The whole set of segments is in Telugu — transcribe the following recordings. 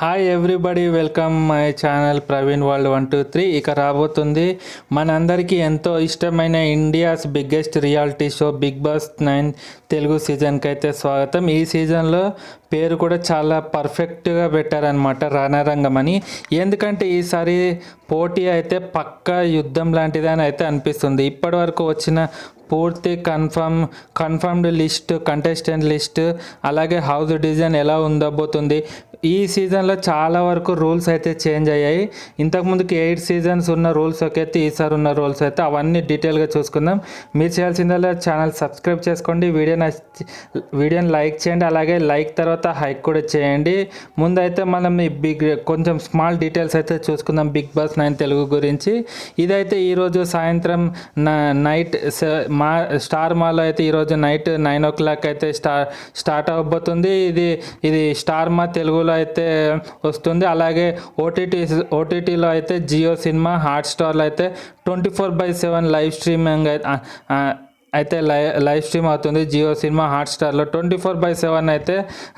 Hi everybody welcome my channel Praveen world one two three ఇక రాబోతుంది మనందరికీ ఎంతో ఇష్టమైన India's biggest reality show Big Boss nine Telugu సీజన్కి అయితే స్వాగతం. ఈ సీజన్లో పేరు కూడా చాలా పర్ఫెక్ట్గా పెట్టారనమాట రణరంగం అని. ఎందుకంటే ఈసారి పోటీ అయితే పక్కా యుద్ధం లాంటిది అని అయితే అనిపిస్తుంది. ఇప్పటివరకు వచ్చిన పూర్తి confirm confirmed list contestant list అలాగే హౌస్ డిజైన్ ఎలా ఉండబోతుంది ఈ సీజన్లో చాలా వరకు రూల్స్ అయితే చేంజ్ అయ్యాయి. ఇంతకుముందుకి ఎయిట్ సీజన్స్ ఉన్న రూల్స్ ఒక అయితే ఈసారి ఉన్న రూల్స్ అయితే అవన్నీ డీటెయిల్గా చూసుకుందాం. మీరు చేయాల్సిందల్లా ఛానల్ సబ్స్క్రైబ్ చేసుకోండి. వీడియో వీడియోని లైక్ చేయండి. అలాగే లైక్ తర్వాత హైక్ కూడా చేయండి. ముందైతే మనం ఈ బిగ్ కొంచెం స్మాల్ డీటెయిల్స్ అయితే చూసుకుందాం బిగ్ బాస్ నైన్ తెలుగు గురించి. ఇదైతే ఈరోజు సాయంత్రం నైట్ మా స్టార్ మాలో అయితే ఈరోజు నైట్ నైన్ ఓ క్లాక్ అయితే స్టార్ స్టార్ట్ అవ్వబోతుంది. ఇది ఇది స్టార్ మా తెలుగులో అయితే వస్తుంది. అలాగే ఓటీటీ ఓటీటీలో అయితే జియో సినిమా హాట్స్టార్లో అయితే twenty four by seven live streaming అయితే లై లైవ్ స్ట్రీమ్ అవుతుంది. జియో సినిమా హాట్స్టార్లో ట్వంటీ ఫోర్ బై సెవెన్ అయితే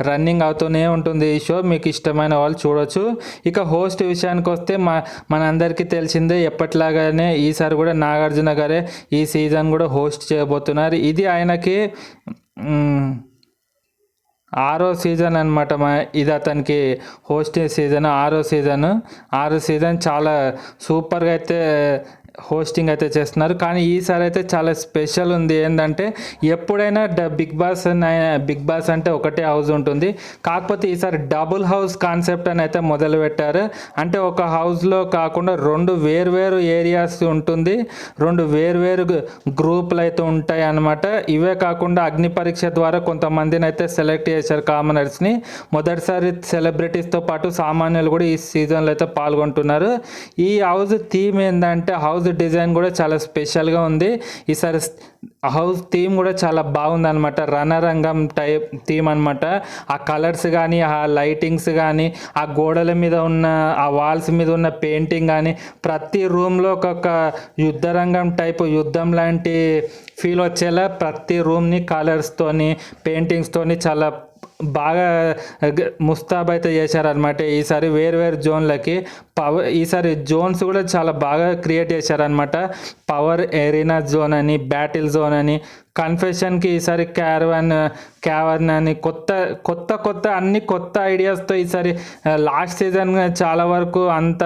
రన్నింగ్ అవుతూనే ఉంటుంది ఈ షో. మీకు ఇష్టమైన వాళ్ళు చూడొచ్చు. ఇక హోస్ట్ విషయానికి వస్తే మా మనందరికీ తెలిసిందే ఎప్పటిలాగానే ఈసారి కూడా నాగార్జున గారే ఈ సీజన్ కూడా హోస్ట్ చేయబోతున్నారు. ఇది ఆయనకి ఆరో సీజన్ అనమాట ఇది అతనికి హోస్టింగ్ సీజన్ ఆరో సీజన్. ఆరో సీజన్ చాలా సూపర్గా అయితే హోస్టింగ్ అయితే చేస్తున్నారు. కానీ ఈసారి అయితే చాలా స్పెషల్ ఉంది. ఏంటంటే ఎప్పుడైనా డ బిగ్ బాస్ బిగ్ బాస్ అంటే ఒకటే హౌస్ ఉంటుంది. కాకపోతే ఈసారి డబుల్ హౌస్ కాన్సెప్ట్ అని అయితే మొదలు పెట్టారు. అంటే ఒక హౌస్లో కాకుండా రెండు వేర్వేరు ఏరియాస్ ఉంటుంది. రెండు వేర్వేరు గ్రూపులు అయితే ఉంటాయి అన్నమాట. ఇవే కాకుండా అగ్ని పరీక్ష ద్వారా కొంతమందిని అయితే సెలెక్ట్ చేశారు కామనర్స్ని మొదటిసారి సెలబ్రిటీస్తో పాటు సామాన్యులు కూడా ఈ సీజన్లో అయితే పాల్గొంటున్నారు. ఈ హౌస్ థీమ్ ఏంటంటే హౌస్ డిజైన్ కూడా చాలా స్పెషల్గా ఉంది. ఈసారి హౌస్ థీమ్ కూడా చాలా బాగుంది అనమాట రణరంగం టైప్ థీమ్ అనమాట ఆ కలర్స్ కానీ ఆ లైటింగ్స్ కానీ ఆ గోడల మీద ఉన్న ఆ వాల్స్ మీద ఉన్న పెయింటింగ్ కానీ ప్రతి రూమ్లో ఒక్కొక్క యుద్ధరంగం టైప్ యుద్ధం లాంటి ఫీల్ వచ్చేలా ప్రతి రూమ్ని కలర్స్తోని పెయింటింగ్స్తోని చాలా బాగా ముస్తాబైతే ముస్తాబ్ అయితే చేశారనమాట ఈసారి వేరు వేరు జోన్లకి పవర్ ఈసారి జోన్స్ కూడా చాలా బాగా క్రియేట్ చేశారనమాట పవర్ ఎరీనా జోన్ అని బ్యాటిల్ జోన్ అని కన్ఫెషన్కి ఈసారి క్యారవన్ క్యావర్న్ అని కొత్త కొత్త కొత్త అన్ని కొత్త ఐడియాస్తో ఈసారి లాస్ట్ సీజన్ చాలా వరకు అంత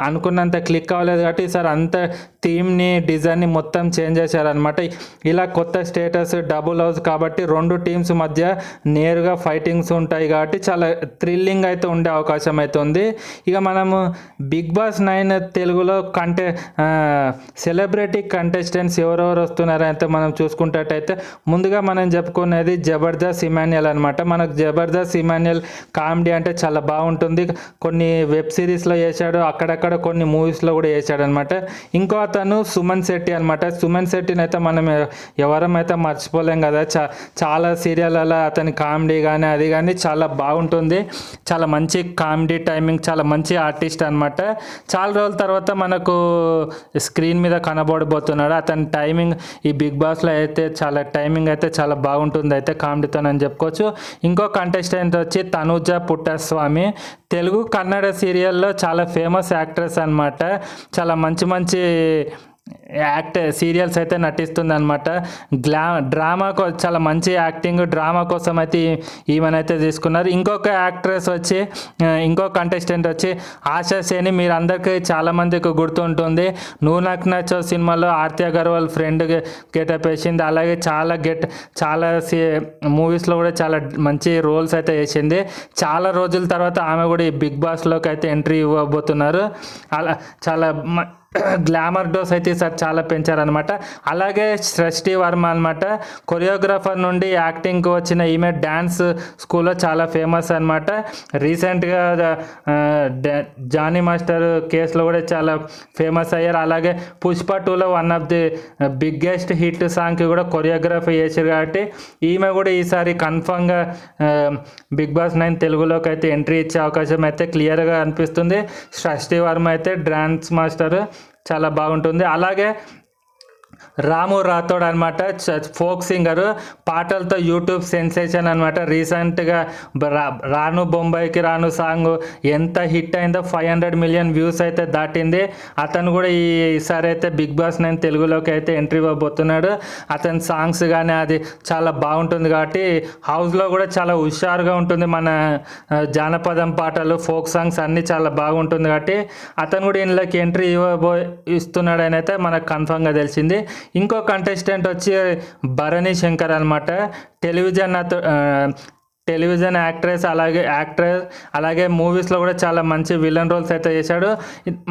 అనుకున్నంత క్లిక్ అవ్వలేదు కాబట్టి ఈసారి అంత థీమ్ని డిజైన్ని మొత్తం చేంజ్ చేశారనమాట ఇలా కొత్త స్టేటస్ డబుల్ హౌస్ కాబట్టి రెండు టీమ్స్ మధ్య నేరుగా ఫైటింగ్స్ ఉంటాయి కాబట్టి చాలా థ్రిల్లింగ్ అయితే ఉండే అవకాశం అయితే ఉంది. ఇక మనము బిగ్ బాస్ నైన్ తెలుగులో కంటే సెలబ్రిటీ కంటెస్టెంట్స్ ఎవరెవరు వస్తున్నారో అయితే మనం చూసుకున్నట్టయితే ముందుగా మనం చెప్పుకునేది జబర్దస్త్ ఇమాన్యుయల్ అనమాట మనకు జబర్దస్త్ ఇమాన్యుయల్ కామెడీ అంటే చాలా బాగుంటుంది. కొన్ని వెబ్ సిరీస్లో చేశాడు అక్కడక్కడ కొన్ని మూవీస్లో కూడా చేశాడు అనమాట ఇంకో అతను సుమన్ శెట్టి అనమాట సుమన్ శెట్టిని అయితే మనం ఎవరం అయితే మర్చిపోలేం కదా. చా చాలా సీరియల్లలో అతని కామెడీ కానీ అది కానీ చాలా బాగుంటుంది. చాలా మంచి కామెడీ టైమింగ్ చాలా మంచి ఆర్టిస్ట్ అనమాట చాలా రోజుల తర్వాత మనకు స్క్రీన్ మీద కనబడబోతున్నాడు. అతని టైమింగ్ ఈ బిగ్ బాస్లో అయితే చాలా టైమింగ్ అయితే చాలా బాగుంటుంది అయితే కామెడీతో అని చెప్పుకోవచ్చు. ఇంకో కంటెస్టెంట్ వచ్చి తనుజ పుట్టస్వామి. తెలుగు కన్నడ సీరియల్లో చాలా ఫేమస్ యాక్ట్రెస్ అనమాట చాలా మంచి మంచి యాక్ట్ సీరియల్స్ అయితే నటిస్తుంది అనమాట గ్లా డ్రామాకు చాలా మంచి యాక్టింగ్ డ్రామా కోసం అయితే ఈమెనైతే తీసుకున్నారు. ఇంకొక యాక్ట్రెస్ వచ్చి ఇంకో కంటెస్టెంట్ వచ్చి ఆశా సేని మీరు అందరికీ చాలామందికి గుర్తుంటుంది నువ్వు నాకు నచ్చో సినిమాలో ఆర్తి అగర్వాల్ ఫ్రెండ్ గెటప్ వేసింది. అలాగే చాలా గెట్ చాలా మూవీస్లో కూడా చాలా మంచి రోల్స్ అయితే వేసింది. చాలా రోజుల తర్వాత ఆమె కూడా ఈ బిగ్ బాస్లోకి అయితే ఎంట్రీ ఇవ్వబోతున్నారు. అలా చాలా గ్లామర్ డోస్ అయితే సార్ చాలా పెంచారనమాట అలాగే సృష్టి వర్మ అనమాట కొరియోగ్రాఫర్ నుండి యాక్టింగ్కి వచ్చిన ఈమె డ్యాన్స్ స్కూల్లో చాలా ఫేమస్ అనమాట రీసెంట్గా జానీ మాస్టర్ కేసులో కూడా చాలా ఫేమస్ అయ్యారు. అలాగే పుష్ప టూలో one of the biggest hit సాంగ్కి కూడా కొరియోగ్రఫీ చేశారు కాబట్టి ఈమె కూడా ఈసారి కన్ఫామ్గా బిగ్ బాస్ నైన్ తెలుగులోకి అయితే ఎంట్రీ ఇచ్చే అవకాశం అయితే క్లియర్గా అనిపిస్తుంది. సృష్టి వర్మ అయితే డ్యాన్స్ మాస్టర్. చాలా బాగుంటుంది. అలాగే రాము రాథోడ్ అనమాట ఫోక్ సింగర్. పాటలతో యూట్యూబ్ సెన్సేషన్ అనమాట రీసెంట్గా రాను బొంబాయికి రాను సాంగ్ ఎంత హిట్ అయిందో ఫైవ్ హండ్రెడ్ మిలియన్ వ్యూస్ అయితే దాటింది. అతను కూడా ఈసారి అయితే బిగ్ బాస్ నైన్ తెలుగులోకి అయితే ఎంట్రీ ఇవ్వబోతున్నాడు. అతని సాంగ్స్ కానీ అది చాలా బాగుంటుంది కాబట్టి హౌస్లో కూడా చాలా హుషారుగా ఉంటుంది. మన జానపదం పాటలు ఫోక్ సాంగ్స్ అన్నీ చాలా బాగుంటుంది కాబట్టి అతను కూడా ఇందులోకి ఎంట్రీ ఇవ్వబో ఇస్తున్నాడని అయితే మనకు కన్ఫామ్గా తెలిసింది. ఇంకో కంటెస్టెంట్ వచ్చి భరణి శంకర్ అనమాట టెలివిజన్ టెలివిజన్ యాక్ట్రెస్ అలాగే యాక్ట్రెస్ అలాగే మూవీస్లో కూడా చాలా మంచి విలన్ రోల్స్ అయితే చేశాడు.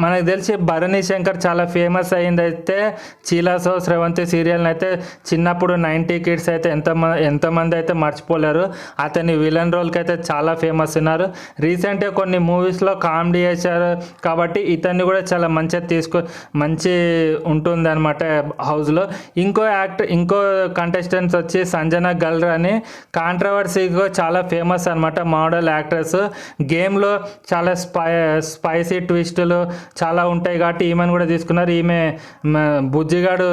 మనకు తెలిసి భరణి శంకర్ చాలా ఫేమస్ అయింది అయితే చీలాసో శ్రవంతి సీరియల్ని అయితే చిన్నప్పుడు నైంటీ కిడ్స్ అయితే ఎంత ఎంతమంది అయితే మర్చిపోలేరు. అతని విలన్ రోల్కి అయితే చాలా ఫేమస్ ఉన్నారు. రీసెంట్గా కొన్ని మూవీస్లో కామెడీ చేశారు కాబట్టి ఇతన్ని కూడా చాలా మంచిగా తీసుకో మంచి ఉంటుంది అనమాట హౌస్లో. ఇంకో యాక్టర్ ఇంకో కంటెస్టెంట్స్ వచ్చి సంజన గల్రా అని కాంట్రవర్సీగా చాలా చాలా ఫేమస్ అనమాట మోడల్ యాక్ట్రెస్ గేమ్లో చాలా స్పై స్పైసీ ట్విస్టులు చాలా ఉంటాయి కాబట్టి ఈమెను కూడా తీసుకున్నారు. ఈమె బుజ్జిగాడు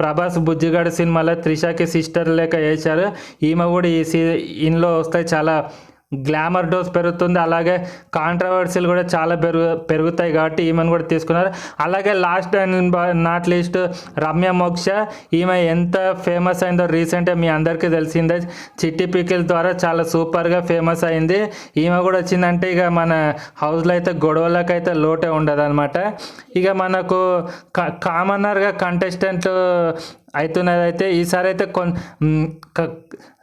ప్రభాస్ బుజ్జిగాడు సినిమాలో త్రిషాకి సిస్టర్ లేక వేశారు. ఈమె కూడా ఈ సీ ఇంట్లో వస్తాయి చాలా గ్లామర్ డోస్ పెరుగుతుంది. అలాగే కాంట్రవర్సీలు కూడా చాలా పెరుగు పెరుగుతాయి కాబట్టి ఈమెను కూడా తీసుకున్నారు. అలాగే last and not least Ramya Moksha. ఈమె ఎంత ఫేమస్ అయిందో రీసెంట్గా మీ అందరికీ తెలిసిందే. చిట్టి పికిల్ ద్వారా చాలా సూపర్గా ఫేమస్ అయింది. ఈమె కూడా వచ్చిందంటే ఇక మన హౌస్లో అయితే గొడవలకైతే లోటే ఉండదు అనమాట ఇక మనకు కామనర్గా కంటెస్టెంట్ అవుతున్నది అయితే ఈసారి అయితే కొన్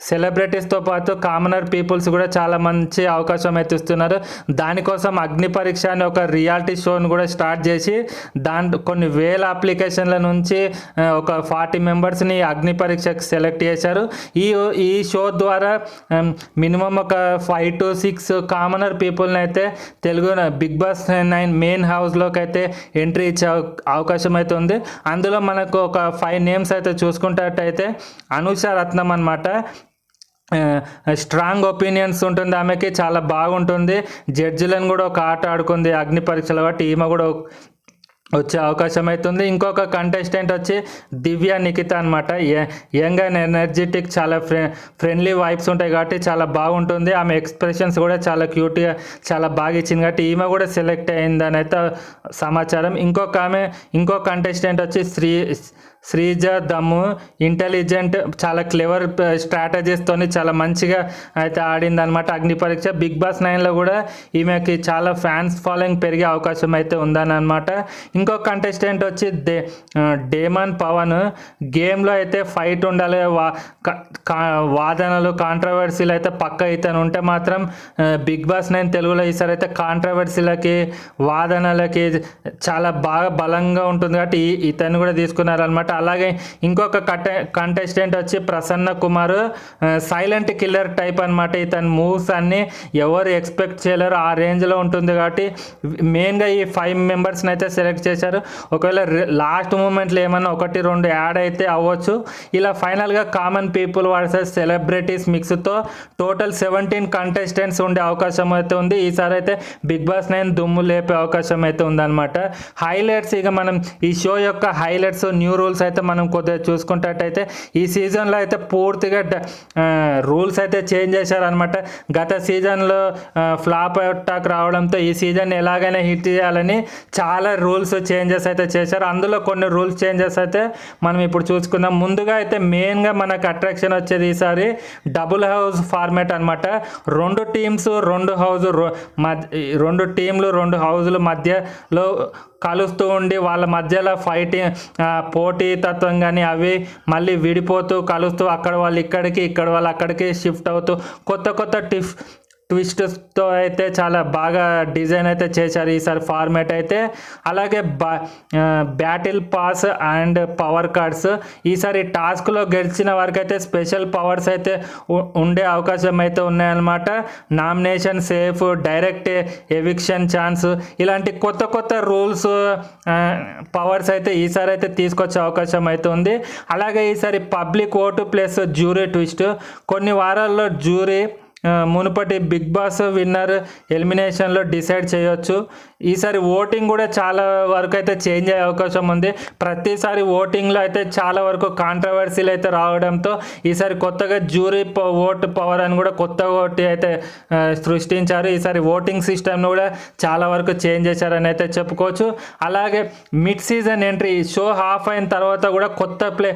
సెలబ్రిటీస్తో పాటు కామనర్ పీపుల్స్ కూడా చాలా మంచి అవకాశం అయితే ఇస్తున్నారు దానికోసం అగ్ని పరీక్ష అనే ఒక రియాలిటీ షోను కూడా స్టార్ట్ చేసి దాంట్లో కొన్ని వేల అప్లికేషన్ల నుంచి ఒక ఫార్టీ మెంబర్స్ని అగ్ని పరీక్షకు సెలెక్ట్ చేశారు. ఈ ఈ షో ద్వారా మినిమం ఒక ఫైవ్ టు సిక్స్ కామనర్ పీపుల్ని అయితే Telugu Bigg Boss nine main హౌస్లోకి అయితే ఎంట్రీ ఇచ్చే అవకాశం అయితే ఉంది. అందులో మనకు ఒక ఫైవ్ నేమ్స్ అయితే చూసుకుంటట్టయితే అనూష రత్నం అనమాట స్ట్రాంగ్ ఒపీనియన్స్ ఉంటుంది ఆమెకి చాలా బాగుంటుంది. జడ్జిలను కూడా ఒక ఆట ఆడుకుంది అగ్ని పరీక్షలు కాబట్టి ఈమె కూడా వచ్చే అవకాశం అవుతుంది. ఇంకొక కంటెస్టెంట్ వచ్చి దివ్య నిఖిత అనమాట యంగ్ అండ్ ఎనర్జెటిక్ చాలా ఫ్రె ఫ్రెండ్లీ వైబ్స్ ఉంటాయి కాబట్టి చాలా బాగుంటుంది. ఆమె ఎక్స్ప్రెషన్స్ కూడా చాలా క్యూట్గా చాలా బాగా ఇచ్చింది కాబట్టి ఈమె కూడా సెలెక్ట్ అయిందని అయితే సమాచారం. ఇంకొక ఆమె ఇంకో కంటెస్టెంట్ వచ్చి శ్రీ శ్రీజ దమ్ము ఇంటెలిజెంట్ చాలా క్లెవర్ స్ట్రాటజీస్తోని చాలా మంచిగా అయితే ఆడింది అనమాట అగ్ని పరీక్ష. బిగ్ బాస్ నైన్లో కూడా ఈమెకి చాలా ఫ్యాన్స్ ఫాలోయింగ్ పెరిగే అవకాశం అయితే ఉందని అనమాట ఇంకో కంటెస్టెంట్ వచ్చి డే డేమన్ పవన్. గేమ్లో అయితే ఫైట్ ఉండాలి వా క- కా- వాదనలు కాంట్రవర్సీలు అయితే పక్క ఇతను ఉంటే మాత్రం బిగ్ బాస్ నైన్ తెలుగులో ఈసారి అయితే కాంట్రవర్సీలకి వాదనలకి చాలా బాగా బలంగా ఉంటుంది కాబట్టి ఇతను కూడా తీసుకున్నారనమాట అలాగే ఇంకొక కటె కంటెస్టెంట్ వచ్చి Prasanna Kumar silent killer type అనమాట ఇతని మూవ్స్ అన్ని ఎవరు ఎక్స్పెక్ట్ చేయలేరు. ఆ రేంజ్లో ఉంటుంది కాబట్టి మెయిన్గా ఈ ఫైవ్ మెంబర్స్ని అయితే సెలెక్ట్ చేశారు. ఒకవేళ లాస్ట్ మూమెంట్లో ఏమన్నా ఒకటి రెండు యాడ్ అయితే అవ్వచ్చు. ఇలా ఫైనల్గా కామన్ పీపుల్ వర్సెస్ సెలబ్రిటీస్ మిక్స్తో టోటల్ సెవెంటీన్ కంటెస్టెంట్స్ ఉండే అవకాశం అయితే ఉంది. ఈసారి అయితే బిగ్ బాస్ నైన్ దుమ్ము లేపే అవకాశం అయితే ఉందన్నమాట. హైలైట్స్ ఇక మనం ఈ షో యొక్క హైలైట్స్ న్యూ రూల్స్ అయితే మనం కొద్దిగా చూసుకున్నట్టయితే ఈ సీజన్లో అయితే పూర్తిగా రూల్స్ అయితే చేంజ్ చేశారనమాట గత సీజన్లో ఫ్లాప్ టాక్ రావడంతో ఈ సీజన్ ఎలాగైనా హిట్ చేయాలని చాలా రూల్స్ చేంజెస్ అయితే చేశారు. అందులో కొన్ని రూల్స్ చేంజెస్ అయితే మనం ఇప్పుడు చూసుకుందాం. ముందుగా అయితే మెయిన్గా మనకు అట్రాక్షన్ వచ్చేది ఈసారి డబుల్ హౌస్ ఫార్మేట్ అనమాట రెండు టీమ్స్ రెండు హౌస్ రెండు టీంలు రెండు హౌజుల మధ్యలో కలుస్తూ ఉండి వాళ్ళ మధ్యలో ఫైటింగ్ పోటీ తత్వం కానీ అవి మళ్ళీ విడిపోతూ కలుస్తూ అక్కడ వాళ్ళు ఇక్కడికి ఇక్కడ వాళ్ళు అక్కడికి షిఫ్ట్ అవుతూ కొత్త కొత్త టిఫ్ ట్విస్ట్తో అయితే చాలా బాగా డిజైన్ అయితే చేశారు ఈసారి ఫార్మేట్ అయితే. అలాగే బా battle pass and power cards. ఈసారి టాస్క్లో గెలిచిన వారికి అయితే స్పెషల్ పవర్స్ అయితే ఉండే అవకాశం అయితే ఉన్నాయన్నమాట. Nomination safe direct eviction chance. ఇలాంటి కొత్త కొత్త రూల్స్ పవర్స్ అయితే ఈసారి అయితే తీసుకొచ్చే అవకాశం అయితే ఉంది. అలాగే ఈసారి public vote plus jury twist. కొన్ని వారాల్లో జ్యూరీ మునుపటి బిగ్ బాస్ విన్నర్ ఎలిమినేషన్లో డిసైడ్ చేయొచ్చు. ఈసారి ఓటింగ్ కూడా చాలా వరకు అయితే చేంజ్ అయ్యే అవకాశం ఉంది. ప్రతిసారి ఓటింగ్లో అయితే చాలా వరకు కాంట్రవర్సీలు అయితే రావడంతో ఈసారి కొత్తగా జ్యూరీ ఓట్ పవర్ అని కూడా కొత్త ఓటు అయితే సృష్టించారు. ఈసారి ఓటింగ్ సిస్టమ్ను కూడా చాలా వరకు చేంజ్ చేశారని అయితే చెప్పుకోవచ్చు. అలాగే mid season entry show half అయిన తర్వాత కూడా కొత్త ప్లే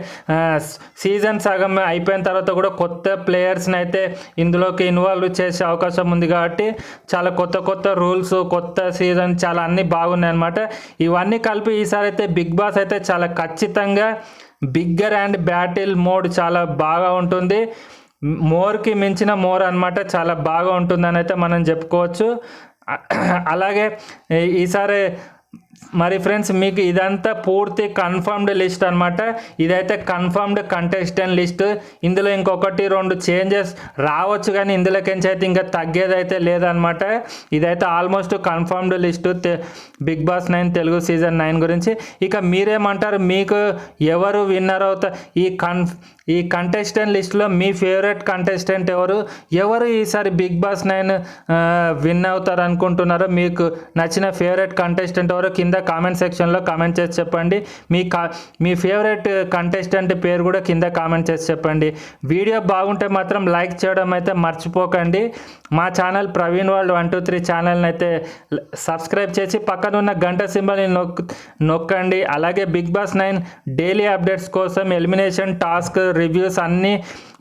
సీజన్ సగం అయిపోయిన తర్వాత కూడా కొత్త ప్లేయర్స్ని అయితే ఇందులోకి ఇన్వాల్వ్ చేసే అవకాశం ఉంది కాబట్టి చాలా కొత్త కొత్త రూల్స్ కొత్త సీజన్ చాలా అన్నీ బాగున్నాయి అనమాట ఇవన్నీ కలిపి ఈసారి అయితే బిగ్ బాస్ అయితే చాలా ఖచ్చితంగా బిగ్గర్ అండ్ బ్యాటిల్ మోడ్ చాలా బాగా ఉంటుంది. మోర్కి మించిన మోర్ అన్నమాట చాలా బాగా ఉంటుందని అయితే మనం చెప్పుకోవచ్చు. అలాగే ఈసారి మరి ఫ్రెండ్స్ మీకు ఇదంతా పూర్తి కన్ఫర్మ్డ్ లిస్ట్ అనమాట ఇదైతే కన్ఫర్మ్డ్ కంటెస్టెంట్ లిస్ట్ ఇందులో ఇంకొకటి రెండు చేంజెస్ రావచ్చు కానీ ఇందులోకించి అయితే ఇంకా తగ్గేదైతే లేదనమాట ఇదైతే almost confirmed list Bigg Boss nine Telugu season nine గురించి. ఇక మీరేమంటారు? మీకు ఎవరు విన్నర్ అవుతా ఈ కన్ ఈ కంటెస్టెంట్ లిస్ట్లో మీ ఫేవరెట్ కంటెస్టెంట్ ఎవరు? ఎవరు ఈసారి బిగ్ బాస్ నైన్ విన్ అవుతారు అనుకుంటున్నారో మీకు నచ్చిన ఫేవరెట్ కంటెస్టెంట్ ఎవరు? కింద కామెంట్ సెక్షన్లో కామెంట్ చేసి చెప్పండి. మీ కా మీ ఫేవరెట్ కంటెస్టెంట్ పేరు కూడా కింద కామెంట్ చేసి చెప్పండి. వీడియో బాగుంటే మాత్రం లైక్ చేయడం అయితే మర్చిపోకండి. మా channel Praveen world one two three ఛానల్ని అయితే సబ్స్క్రైబ్ చేసి పక్కన ఉన్న గంట సింబల్ని నొక్ నొక్కండి. అలాగే Bigg Boss nine daily updates కోసం ఎలిమినేషన్ టాస్క్ రివ్యూస్ అన్నీ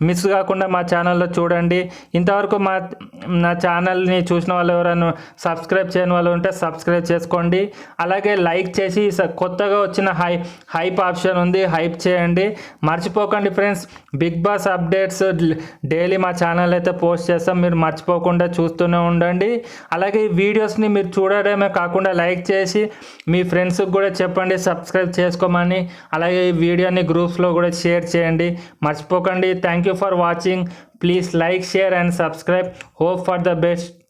మిస్ కాకుండా మా ఛానల్లో చూడండి. ఇంతవరకు మా నా ఛానల్ని చూసిన వాళ్ళు ఎవరైనా సబ్స్క్రైబ్ చేయని వాళ్ళు ఉంటే సబ్స్క్రైబ్ చేసుకోండి. అలాగే లైక్ చేసి స- కొత్తగా వచ్చిన హై హైప్ ఆప్షన్ ఉంది హైప్ చేయండి. మర్చిపోకండి friends Bigg Boss updates daily మా ఛానల్ అయితే పోస్ట్ చేస్తాం మీరు మర్చిపోకుండా చూస్తూనే ఉండండి. అలాగే ఈ వీడియోస్ని మీరు చూడడమే కాకుండా లైక్ చేసి మీ ఫ్రెండ్స్కి కూడా చెప్పండి సబ్స్క్రైబ్ చేసుకోమని. అలాగే ఈ వీడియోని గ్రూప్స్లో కూడా షేర్ చేయండి. మర్చిపోకండి. Thank you for watching please like share and subscribe hope for the best